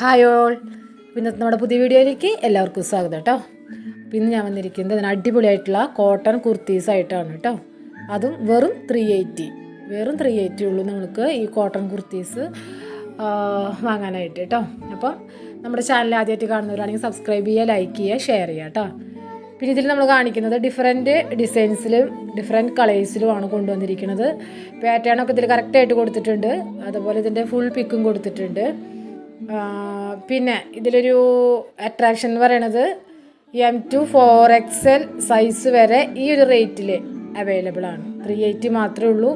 Hi all. ഇന്നത്തെ നമ്മുടെ പുതിയ വീഡിയോയിലേക്ക് എല്ലാവർക്കും സ്വാഗതം കേട്ടോ. പിന്നെ ഞാൻ വന്നിരിക്കുന്നത് അതിന് അടിപൊളിയായിട്ടുള്ള കോട്ടൺ കുർത്തീസ് ആയിട്ടാണ് കേട്ടോ. അതും വെറും ത്രീ എയ്റ്റി വെറും ത്രീ എയ്റ്റി ഉള്ളൂ നിങ്ങൾക്ക് ഈ കോട്ടൺ കുർത്തീസ് വാങ്ങാനായിട്ട് കേട്ടോ. അപ്പം നമ്മുടെ ചാനൽ ആദ്യമായിട്ട് കാണുന്നവരാണെങ്കിൽ സബ്സ്ക്രൈബ് ചെയ്യുക ലൈക്ക് ചെയ്യുക ഷെയർ ചെയ്യുക കേട്ടോ. പിന്നെ ഇതിൽ നമ്മൾ കാണിക്കുന്നത് ഡിഫറെന്റ് ഡിസൈൻസിലും ഡിഫറെന്റ് കളേഴ്സിലുമാണ് കൊണ്ടുവന്നിരിക്കുന്നത്. പാറ്റേൺ ഒക്കെ ഇതിൽ കറക്റ്റായിട്ട് കൊടുത്തിട്ടുണ്ട്. അതുപോലെ ഇതിന്റെ ഫുൾ പിക്കും കൊടുത്തിട്ടുണ്ട്. പിന്നെ ഇതിലൊരു അട്രാക്ഷൻ എന്ന് പറയണത് M to four X L size വരെ ഈ ഒരു റേറ്റിൽ അവൈലബിൾ ആണ്. ത്രീ എയ്റ്റി മാത്രമേ ഉള്ളൂ.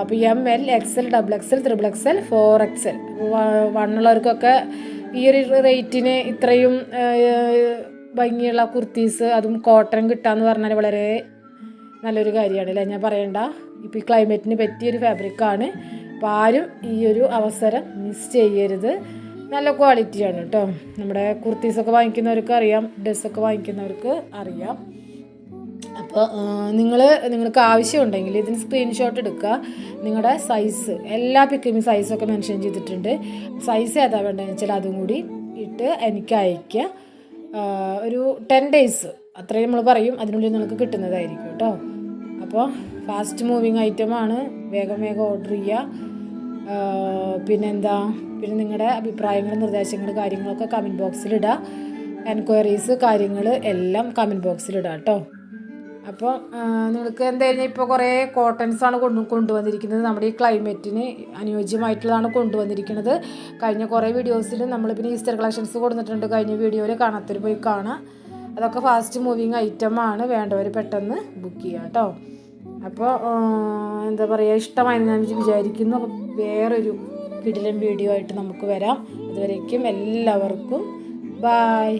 അപ്പോൾ M L X L double X L triple L four X L വണ്ണുള്ളവർക്കൊക്കെ ഈ ഒരു റേറ്റിന് ഇത്രയും ഭംഗിയുള്ള കുർത്തീസ് അതും കോട്ടൺ കിട്ടാന്ന് പറഞ്ഞാൽ വളരെ നല്ലൊരു കാര്യമാണ് അല്ലേ ഞാൻ പറയണ്ട. ഇപ്പോൾ ഈ ക്ലൈമറ്റിന് പറ്റിയൊരു ഫാബ്രിക്കാണ് അപ്പോൾ ആരും ഈ ഒരു അവസരം മിസ് ചെയ്യരുത്. നല്ല ക്വാളിറ്റിയാണ് കേട്ടോ നമ്മുടെ കുർത്തീസൊക്കെ വാങ്ങിക്കുന്നവർക്ക് അറിയാം ഡ്രസ്സൊക്കെ വാങ്ങിക്കുന്നവർക്ക് അറിയാം. അപ്പോൾ നിങ്ങൾ നിങ്ങൾക്ക് ആവശ്യമുണ്ടെങ്കിൽ ഇതിന് സ്ക്രീൻഷോട്ട് എടുക്കുക. നിങ്ങളുടെ സൈസ് എല്ലാ പിക്കും സൈസൊക്കെ മെൻഷൻ ചെയ്തിട്ടുണ്ട്. സൈസ് ഏതാ വേണ്ടതെന്ന് വെച്ചാൽ അതും കൂടി ഇട്ട് എനിക്ക് അയക്കുക ഒരു ടെൻ ഡേയ്സ് അത്രയും നമ്മൾ പറയും. അതിനുള്ളിൽ നിങ്ങൾക്ക് കിട്ടുന്നതായിരിക്കും കേട്ടോ അപ്പോൾ ഫാസ്റ്റ് മൂവിങ് ഐറ്റമാണ് വേഗം വേഗം ഓർഡർ ചെയ്യുക പിന്നെന്താ? പിന്നെ നിങ്ങളുടെ അഭിപ്രായങ്ങൾ നിർദ്ദേശങ്ങൾ കാര്യങ്ങളൊക്കെ കമന്റ് ബോക്സിലിടുക എൻക്വയറീസ് കാര്യങ്ങൾ എല്ലാം കമന്റ് ബോക്സിലിടുക കേട്ടോ അപ്പോൾ നിങ്ങൾക്ക് എന്തായാലും ഇപ്പോൾ കുറേ കോട്ടൺസാണ് കൊണ്ടു കൊണ്ടുവന്നിരിക്കുന്നത്. നമ്മുടെ ഈ ക്ലൈമറ്റിന് അനുയോജ്യമായിട്ടുള്ളതാണ് കൊണ്ടുവന്നിരിക്കുന്നത്. കഴിഞ്ഞ കുറേ വീഡിയോസിൽ നമ്മൾ പിന്നെ ഈസ്റ്റർ കളക്ഷൻസ് കൊടുത്തിട്ടുണ്ട്. കഴിഞ്ഞ വീഡിയോയിൽ കാണാത്തൊരു പോയി കാണാം. അതൊക്കെ ഫാസ്റ്റ് മൂവിങ് ഐറ്റം ആണ്. വേണ്ടവർ പെട്ടെന്ന് ബുക്ക് ചെയ്യാം കേട്ടോ അപ്പോൾ എന്താ പറയുക ഇഷ്ടമായി ഞാൻ വിചാരിക്കുന്നു. അപ്പോൾ വേറൊരു കിടിലൻ വീഡിയോ ആയിട്ട് നമുക്ക് വരാം. അതുവരേക്കും എല്ലാവർക്കും ബായ്.